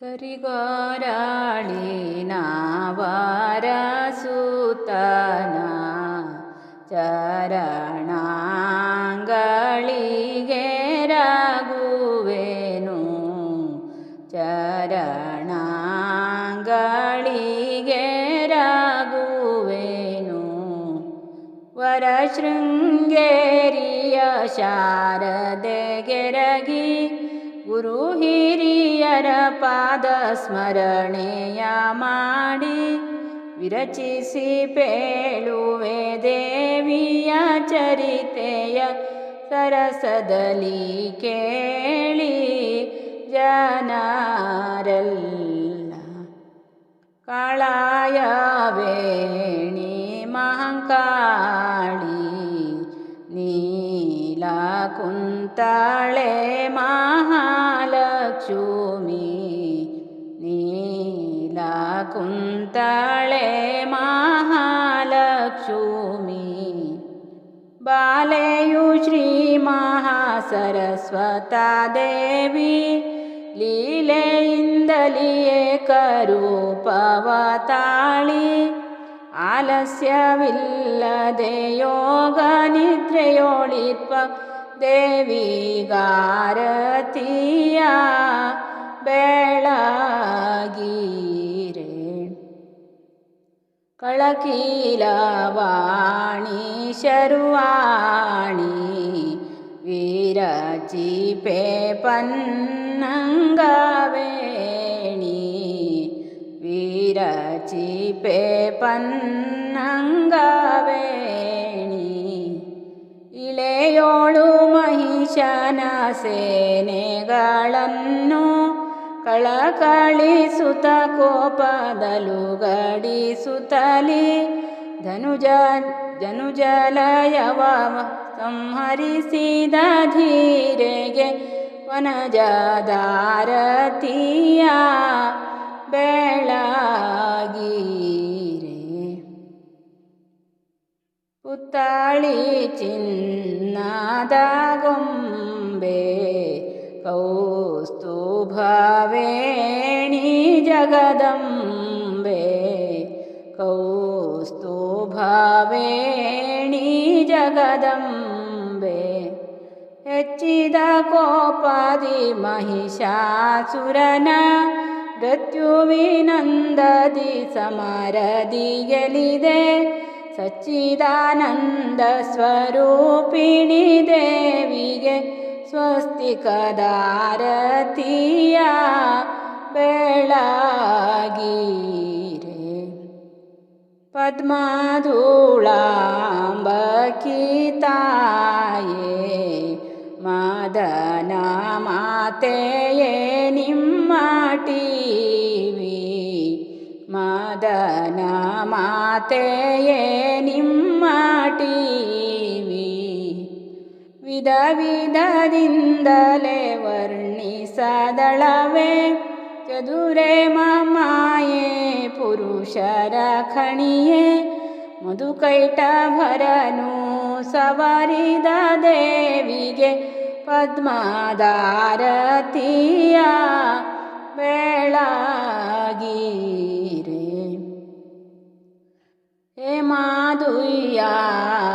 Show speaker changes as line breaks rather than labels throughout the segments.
ಕರಿಗೋರಾಳಿನ ವಾರಸುತನ ಚರಣಗಳಿಗೆ ರಾಗುವೆನು. ಚರಣಾಂಗಳಿಗೆ ರಾಗುವೆನು. ವರಶೃಂಗೇರಿಯ ಶಾರದೆಗೆರಗಿ ಗುರು ಹಿರಿಯರ ಪಾದ ಸ್ಮರಣೆಯ ಮಾಡಿ ವಿರಚಿಸಿ ಪೇಳುವೆ ದೇವಿಯ ಚರಿತೆಯ ಸರಸದಲ್ಲಿ ಕೇಳಿ ಜನರೆಲ್ಲ. ಕಳಾಯ ವೇಣಿ ಮಹಂಕಾಳಿ ನೀಲ ಕುಂತಾಳೆ ಮಹಾಲಕ್ಷ್ಮಿ ಬಾಲೆಯು ಶ್ರೀ ಮಹಾಸರಸ್ವತಾ ದೇವಿ. ಲೀಲೆಯಿಂದಲಿಯೇ ಕರೂಪವತಾಳಿ. ಆಲಸ್ಯವಿಲ್ಲದೆ ಯೋಗ ನಿದ್ರೆಯೋಳಿತ್ವ ದೇವಿಗಾರತಿಯ. ಬೆಳಗೀರೆ ಕಳಕೀಲವಾಣಿ ಶರುವಾಣಿ ವಿರಚಿಪೆ ಪನ್ನಂಗವೇಣಿ ವಿರಚಿಪೆ ಪನ್ನಂಗವೇಣಿ ಇಳೆಯೋಳು ಮಹಿಷನ ಸೇನೆಗಳನ್ನು ಕಳಕಳಿಸುತ್ತ ಕೋಪದಲು ಗಡಿಸುತ್ತಲಿ ಧನುಜ ಧನುಜಲಯವ ಸಂಹರಿಸಿದ ಧೀರೆಗೆ ವನಜದಾರತಿಯ ಬೆಳಗೀರೆ. ಪುತ್ತಾಳಿ ಚಿನ್ನದ ಗೊಂಬೆ ಕೌಸ್ತುಭವೇಣಿ भवेणी जगदम्बे कौस्तु भावेणी जगदम्बे। यच्चिदकोपादि महिषासुरन मृत्युविनन्ददि समरदि गलिदे सच्चिदानन्दस्वरूपिणि देविगे। ಸ್ವಸ್ತಿಕದಾರತಿಯ ಬೆಳಗೀರೆ ಪದ್ಮಧೂಳಾಂಬಕಿತಾಯೇ ಮದನ ಮಾತೆಯೇ ನಿಮ್ಮ ಟಿವಿ ಮದನ ಮಾತೆಯೇ ನಿಮ್ಮ ಟಿವಿ ವಿಧ ವಿಧದಿಂದಲೇ ವರ್ಣಿಸದಳವೇ. ಚದುರೆ ಮಾಯೆ ಪುರುಷರ ಖಣಿಯೇ. ಮಧುಕೈಟ ಭರನು ಸವರಿದ ದೇವಿಗೆ ಪದ್ಮದಾರತಿಯ ಬೆಳಗೀರೆ, ಹೇ ಮಾಧುಯ್ಯಾಲೆಯ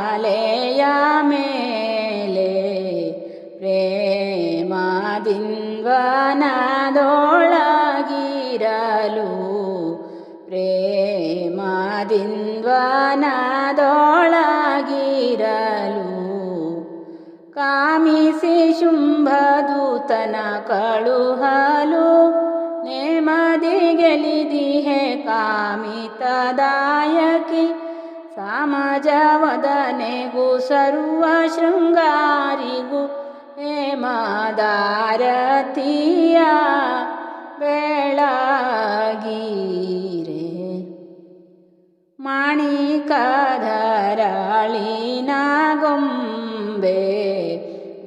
ಪ್ರೇಮದಿಂದ್ವನದೊಳಗಿರಲು ಪ್ರೇಮದಿಂದ್ವನದೊಳಗಿರಲು ಕಾಮಿಸಿ ಶುಂಭದೂತನ ಕಳುಹಲು ನೇಮದಿ ಗೆಲಿದಿಹೆ ಕಾಮಿತದಾಯಕಿ ಸಾಮಜವದನೆಗೂ ಸರ್ವ ಶೃಂಗಾರಿಗೂ ಹೇಮದಾರತಿಯ ಮಾಣಿಕಧರಳಿನ ಗೊಂಬೆ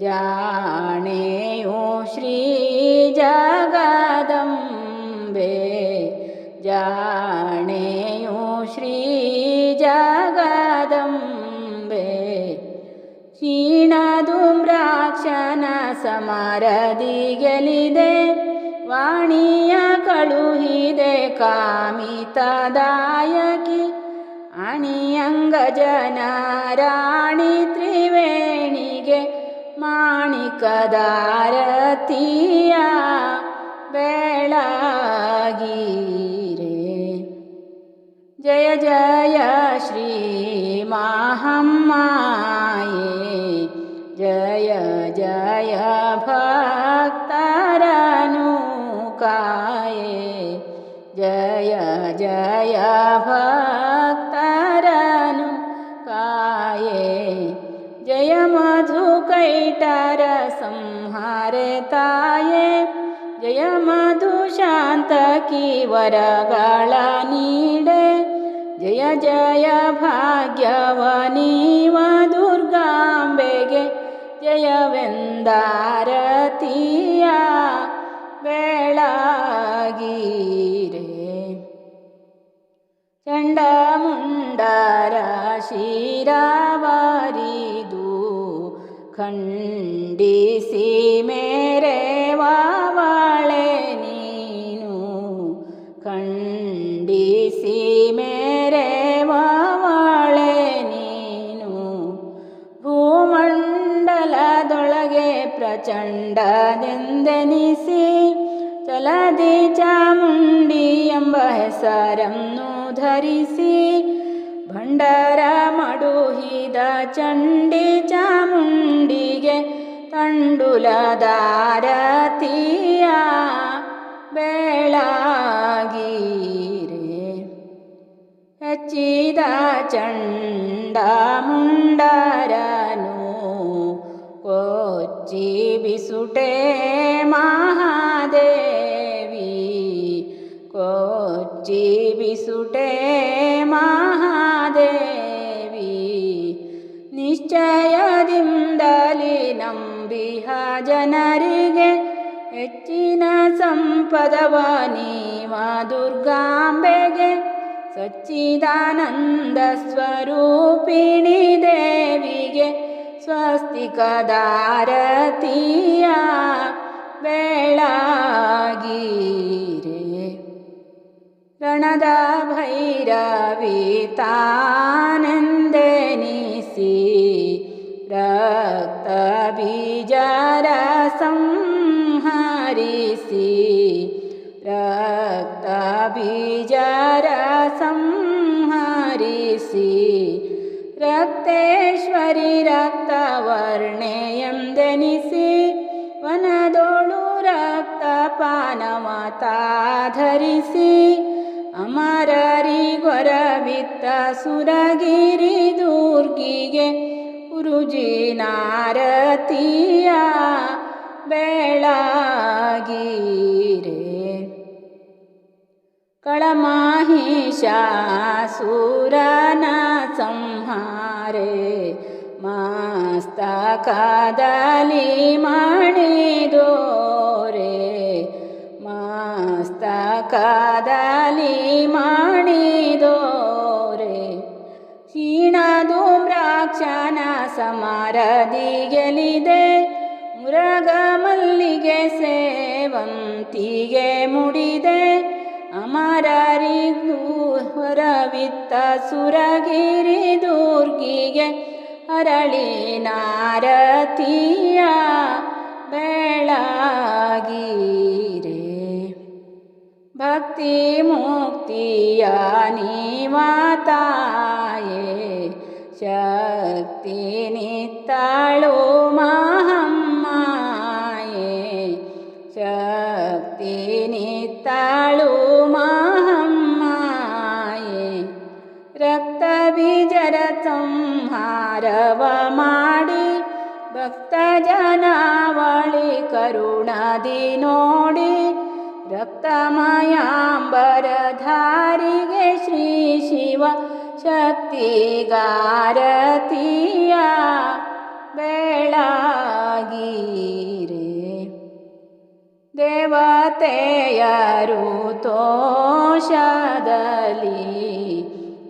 ಜಾಣೆಯೋ ಶ್ರೀ ಜಗದಂಬೆ ಜಾಣೆಯೋ ಶ್ರೀ ಜಗದಂಬೆ ಕ್ಷೀಣಧೂಮ್ರಾಕ್ಷನ ಸಮರದಿ ಗೆಲಿದೆ ವಾಣಿಯ ಕ ಕಳುಹಿದೆ ಕಾಮಿತದಾಯಕಿ ಅಣಿಯಂಗಜನ ರಾಣಿ ತ್ರಿವೇಣಿಗೆ ಮಾಣಿಕದಾರತಿಯ ಬೆಳಗೀರೆ ಜಯ ಜಯ ಶ್ರೀ ಮಹಮ್ಮಾಯೇ ಜಯ ಜಯ ಭಕ್ತರನು ಕಾಯೇ ಜಯ ಜಯ ಭಕ್ತರನು ಶಾಂತಕಿ ವರಗಳ ನೀಡೆ. ಜಯ ಜಯ ಭಾಗ್ಯವನೀವ ದುರ್ಗಾಂಬೆಗೆ. ಜಯವೆಂದಾರತಿಯ ಬೆಳಗೀರೆ ಚಂಡಮುಂಡರ ಶಿರವರಿದು ಖಂಡಿಸಿ ಮೇರೆ ಪ್ರಚಂಡದೆಂದೆನಿಸಿ ಚಲದಿ ಚಾಮುಂಡಿ ಎಂಬ ಹೆಸರನ್ನು ಧರಿಸಿ ಭಂಡರ ಮಡುಹಿದ ಚಂಡಿ ಚಾಮುಂಡಿಗೆ ತಂಡುಲದಾರತಿಯ ಬೆಳಗೀರೆ ಹೆಚ್ಚಿದ ಚಂಡ ಮುಂಡರನು ಬಿಸುಟೆ ಮಹಾದೇವಿ. ಬಿಸುಟೆ ಮಹಾದೇವಿ. ನಿಶ್ಚಯದಿಂದಲಿ ನಂಬಿಹ ಜನರಿಗೆ ಹೆಚ್ಚಿನ ಸಂಪದವ ನೀವ ದುರ್ಗಾಂಬೆಗೆ ಸಚ್ಚಿದಾನಂದ ಸ್ವರೂಪಿಣಿ ದೇವಿಗೆ अस्ति कदा रथिया वेळगिरि प्रणदा भैरवितानन्दनिसि रक्तबीजरसंहरिषि ರಕ್ತೇಶ್ವರಿ ರಕ್ತವರ್ಣೆಯೆಂದೆನಿಸಿ ವನದೋಳು ರಕ್ತಪಾನಮತಾಧರಿಸಿ ಅಮರರಿ ಗೊರವಿತ್ತ ಸುರಗಿರಿ ದುರ್ಗಿಗೆ ಗುರುಜಿನಾರತಿಯ ಬೆಳಗೀರೆ. ಕಳಮಾಹಿಷಾಸುರನ ಸಂಹಾರೆ ಮಸ್ತಕದಲ್ಲಿ ಮಣಿದೋರೆ ಮಸ್ತಕದಲ್ಲಿ ಮಣಿದೋರೆ ಕ್ಷೀಣಧೂಮ್ರಾಕ್ಷನ ಸಮರದಿ ಗೆಲಿದೆ ಮುರಗ ಮಲ್ಲಿಗೆ ಸೇವಂತಿಗೆ ಮುಡಿದೆ. ಅಮರರಿಗೂ ಹೊರವಿತ್ತ ಸುರಗಿರಿ ದುರ್ಗಿಗೆ ಅರಳಿ ನಾರತಿಯ ಬೆಳಗೀರೆ ಭಕ್ತಿ ಮುಕ್ತಿಯ ನೀವಾತಾಯೇ ಶಕ್ತಿ ನಿತ್ತಾಳು ಮಹಮ್ಮಾಯೇ रक्त बीजरसंहारव भक्ता जनाव करुण दि नोडी रक्तमयाम्बरधारि श्री शिव शक्ति गीया बेळगीरे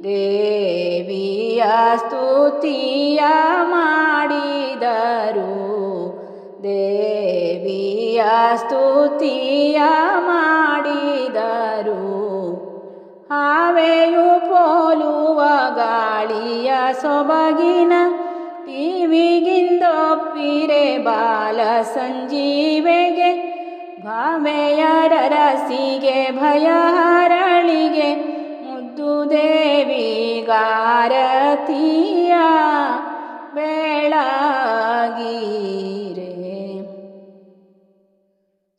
ದೇವಿಯ ಸ್ತುತಿಯ ಮಾಡಿದರು. ದೇವಿಯ ಸ್ತುತಿಯ ಮಾಡಿದರು. ಹಾವೆಯು ಪೋಲುವ ಗಾಳಿಯ ಸೊಬಗಿನ ಟಿವಿಗಿಂದೊಪ್ಪಿರೆ ಬಾಲ ಸಂಜೀವೆಗೆ ಭಾವೆಯರ ರಸಿಗೆ ಭಯಹರಳಿಗೆ ಮುದ್ದು ದೇವಿಗಾರತಿಯ ಬೆಳಗೀರೆ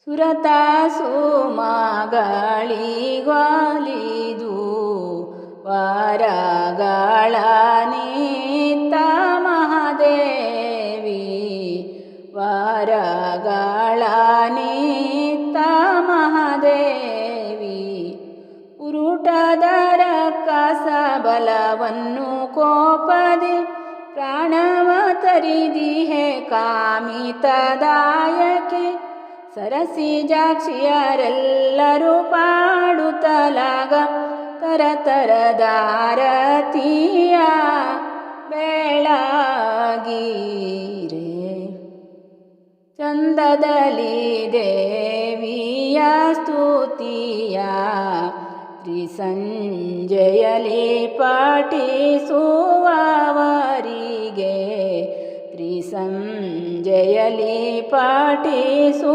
ಸುರತ ಸುಮಗಳಿಗೊಲಿದು ವರಗಳ ನೀತ ಕಸಬಲವನ್ನು ಕೋಪದಿ ಪ್ರಾಣವ ತರಿದಿಹೆ ಕಾಮಿತದಾಯಕೆ ಸರಸಿ ಜಾಕ್ಷಿಯರೆಲ್ಲರೂ ಪಾಡುತ್ತಲಾಗ ತರ ತರದಾರತಿಯ ಬೆಳಗೀರೆ ಚಂದದಲ್ಲಿ ದೇವಿಯ ಸ್ತುತಿಯ ತ್ರಿಸಂಜಯಲಿ ಪಾಠಿಸುವವರಿಗೆ ತ್ರಿಸಂಜಯಲಿ ಪಾಠಿಸುವವರಿಗೆ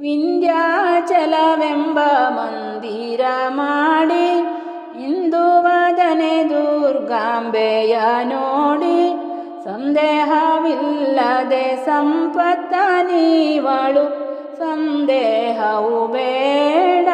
ವಿಂಧ್ಯಾಚಲವೆಂಬ ಮಂದಿರ ಮಾಡಿ ಇಂದು ವದನೆ ದುರ್ಗಾಂಬೆಯ ನೋಡಿ ಸಂದೇಹವಿಲ್ಲದೆ ಸಂಪತ್ತ ನೀವಳು ಸಂದೇಹವು ಬೇಡ.